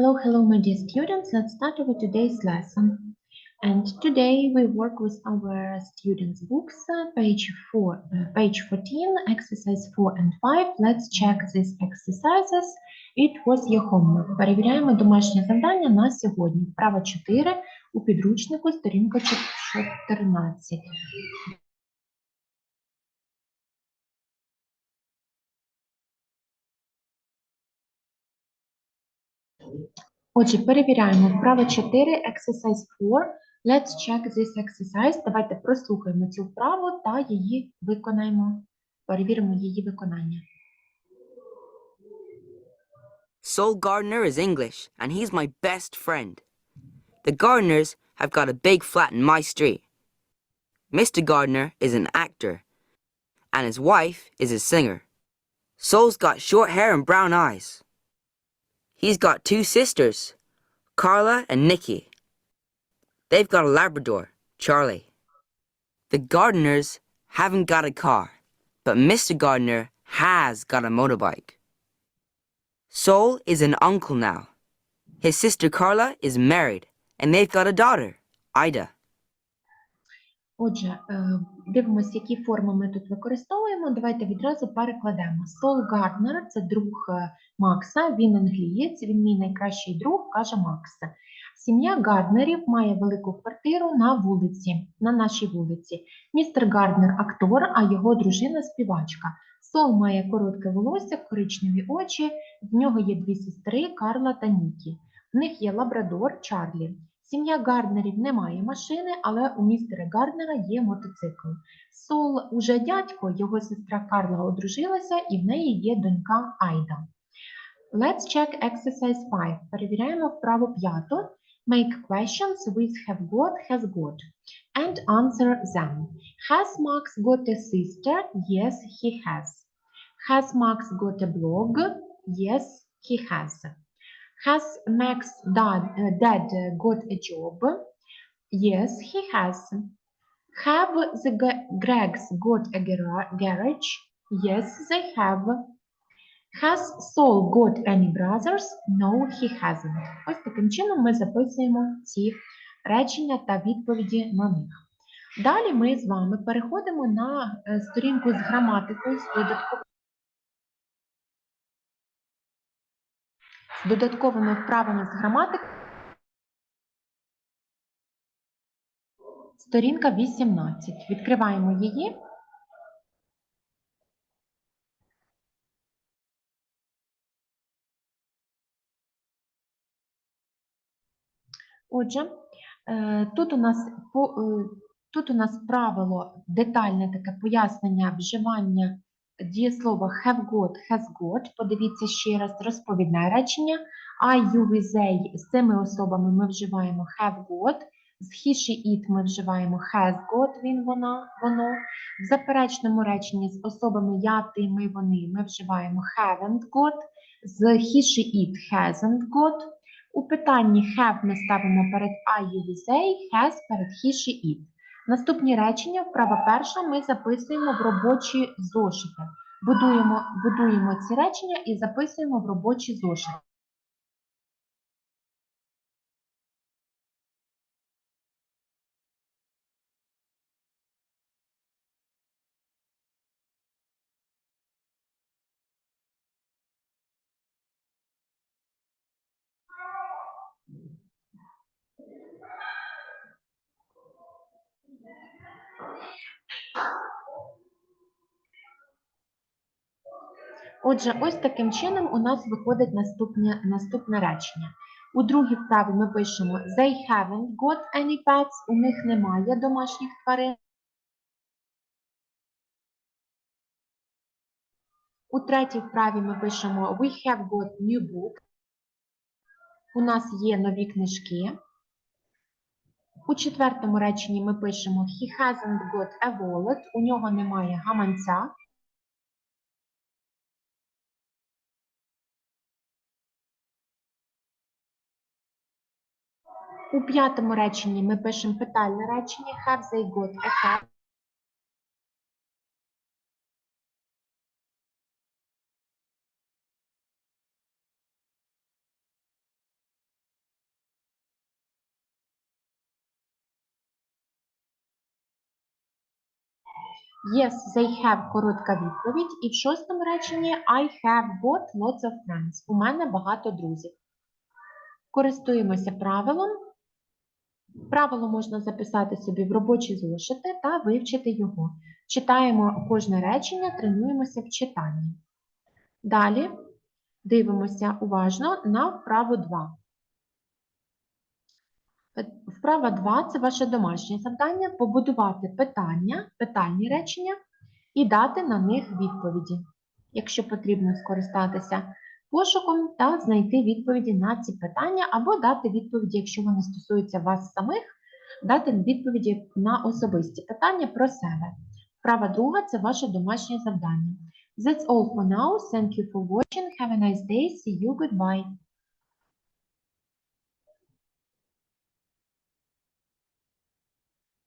Hello, hello, my dear students. Let's start with today's lesson. And today we work with our students' books, uh, page four, uh, page 14, exercise 4 and 5. Let's check these exercises. It was your homework. Перевіряємо домашнє завдання на сьогодні. Вправа 4 у підручнику, сторінка 14. Отже, перевіряємо вправа 4, exercise 4. Let's check this exercise. Давайте прослухаємо цю вправу та її виконаємо. Перевіримо її виконання. Sol Gardner is English, and he's my best friend. The Gardners have got a big flat in my street. Mr. Gardner is an actor, and his wife is a singer. Sol's got short hair and brown eyes. He's got two sisters, Carla and Nikki. They've got a Labrador, Charlie. The gardeners haven't got a car, but Mr. Gardener has got a motorbike. Sol is an uncle now. His sister Carla is married, and they've got a daughter, Ida. Отже, е, дивимося, які форми ми тут використовуємо. Давайте відразу перекладемо. Сол Гарднер це друг е, Макса, він англієць, він мій найкращий друг, каже Макс. Сім'я Гарднерів має велику квартиру на вулиці, на нашій вулиці. Містер Гарднер актор, а його дружина співачка. Сол має коротке волосся, коричневі очі, в нього є дві сестри Карла та Нікі. В них є лабрадор Чарлі. Сім'я Гарднерів не має машини, але у містера Гарднера є мотоцикл. Сол уже дядько, його сестра Карла одружилася і в неї є донька Айда. Let's check exercise 5. Перевіряємо вправо п'яту. Make questions with have got, has got and answer them. Has Max got a sister? Yes, he has. Has Max got a blog? Yes, he has. Has Max dad, uh, dad uh, got a job? Yes, he has. Have the Gregs got a gara- garage? Yes, they have. Has Saul got any brothers? No, he hasn't. Ось таким чином ми записуємо ці речення та відповіді на них. Далі ми з вами переходимо на е, сторінку з граматикою, з додатковими з додатковими вправами з граматики. Сторінка 18. Відкриваємо її. Отже, е, тут у нас е, тут у нас правило детальне таке пояснення вживання дієслова have got, has got. Подивіться ще раз розповідне речення. I, you, we, they з цими особами ми вживаємо have got. З he, she, it ми вживаємо has got, він, вона, воно. В заперечному реченні з особами я, ти, ми, вони ми вживаємо haven't got. З he, she, it hasn't got. У питанні have ми ставимо перед I, you, we, they, has перед he, she, it. Наступні речення, вправа перша, ми записуємо в робочі зошити. Будуємо, будуємо ці речення і записуємо в робочі зошити. Отже, ось таким чином у нас виходить наступне, наступне речення. У другій вправі ми пишемо They haven't got any pets, у них немає домашніх тварин. У третій вправі ми пишемо We have got new book. У нас є нові книжки. У четвертому реченні ми пишемо He hasn't got a wallet. У нього немає гаманця. У п'ятому реченні ми пишемо питальне речення have they got a cat? Yes, they have коротка відповідь. І в шостому реченні I have got lots of friends. У мене багато друзів. Користуємося правилом. Правило можна записати собі в робочі зошити та вивчити його. Читаємо кожне речення, тренуємося в читанні. Далі дивимося уважно на вправу 2. Е, Вправа 2 це ваше домашнє завдання побудувати питання, питальні речення і дати на них відповіді. Якщо потрібно скористатися пошуком та знайти відповіді на ці питання, або дати відповіді, якщо вони стосуються вас самих, дати відповіді на особисті питання про себе. Права друга це ваше домашнє завдання. That's all for now. Thank you for watching. Have a nice day. See you. Goodbye.